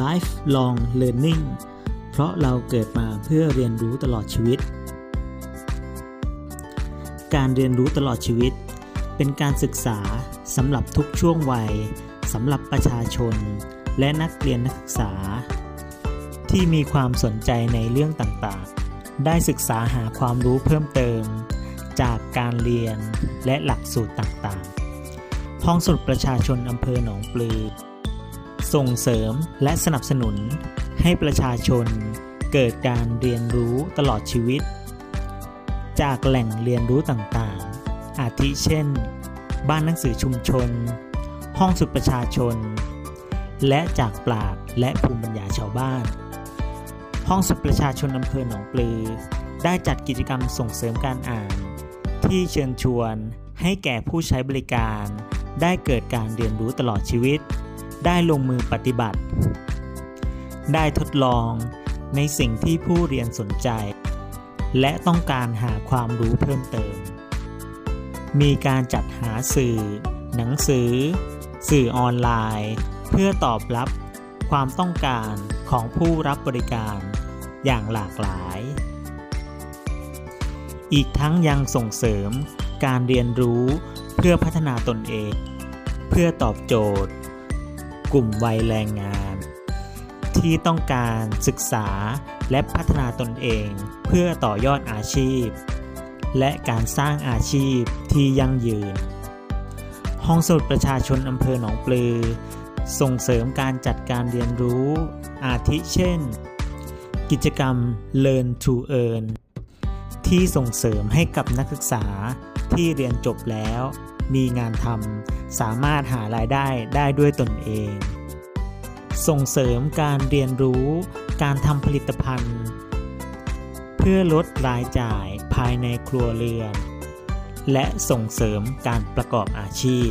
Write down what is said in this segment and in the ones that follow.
lifelong learning เพราะเราเกิดมาเพื่อเรียนรู้ตลอดชีวิต การเรียนรู้ตลอดชีวิต เป็นการศึกษาสำหรับทุกช่วงวัยสำหรับประชาชน และนักเรียนนักศึกษา ที่มีความสนใจในเรื่องต่างๆ ได้ศึกษาหาความรู้เพิ่มเติม จากการเรียนและหลักสูตรต่างๆ ห้องสมุดประชาชนอำเภอหนองปลือ ส่งเสริมและสนับสนุนให้ประชาชนเกิดการเรียนรู้ตลอดชีวิต จากแหล่งเรียนรู้ต่างๆ อาทิเช่น บ้านหนังสือชุมชน ห้องสุดประชาชน และจากปราดและภูมิปัญญาชาวบ้าน ห้องสุดประชาชนอำเภอหนองปลือ ได้จัดกิจกรรมส่งเสริมการอ่าน ที่เชิญชวนให้แก่ผู้ใช้บริการ ได้เกิดการเรียนรู้ตลอดชีวิต ได้ลงมือปฏิบัติ ได้ทดลองในสิ่งที่ผู้เรียนสนใจ และต้องการหาความรู้เพิ่มเติม มีการจัดหาสื่อ หนังสือ สื่อออนไลน์ เพื่อตอบรับความต้องการของผู้รับบริการอย่างหลากหลาย อีกทั้งยังส่งเสริมการเรียนรู้เพื่อพัฒนาตนเอง เพื่อตอบโจทย์ กลุ่มวัยแรงงาน ที่ต้องการศึกษาและพัฒนาตนเองเพื่อต่อยอดอาชีพ และการสร้างอาชีพที่ยั่งยืน ห้องสมุดประชาชนอำเภอหนองปลือ ส่งเสริมการจัดการเรียนรู้อาทิเช่น กิจกรรม Learn to Earn ที่ส่งเสริมให้กับนักศึกษาที่เรียนจบแล้ว มีงานทำสามารถหารายได้ได้ด้วยตนเอง ส่งเสริมการเรียนรู้ การทำผลิตภัณฑ์ เพื่อลดรายจ่ายภายในครัวเรือน และส่งเสริมการประกอบอาชีพ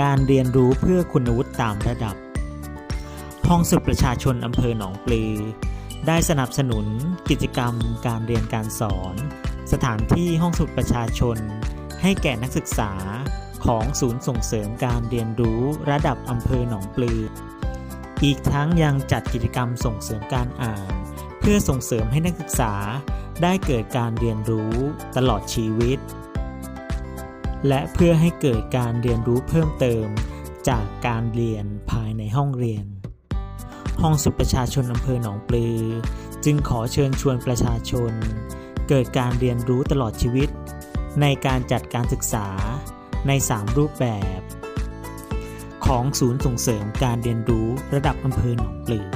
การเรียนรู้เพื่อคุณวุฒิตามระดับ ห้องสุดประชาชนอำเภอหนองปลือ ได้สนับสนุนกิจกรรมการเรียนการสอน สถานที่ห้องสุดประชาชน ให้แก่นักศึกษาของศูนย์ส่งเสริมการเรียนรู้ระดับอำเภอหนองปลือ อีกทั้งยังจัดกิจกรรมส่งเสริมการอ่าน เพื่อส่งเสริมให้นักศึกษาได้เกิดการเรียนรู้ตลอดชีวิต และเพื่อให้เกิดการเรียนรู้เพิ่มเติม จากการเรียนภายในห้องเรียน ห้องสุประชาชนอำเภอหนองปลือ จึงขอเชิญชวนประชาชน เกิดการเรียนรู้ตลอดชีวิต ในการจัดการศึกษาใน 3 รูปแบบ ของศูนย์ส่งเสริมการเรียนรู้ระดับอำเภอหนองปลือ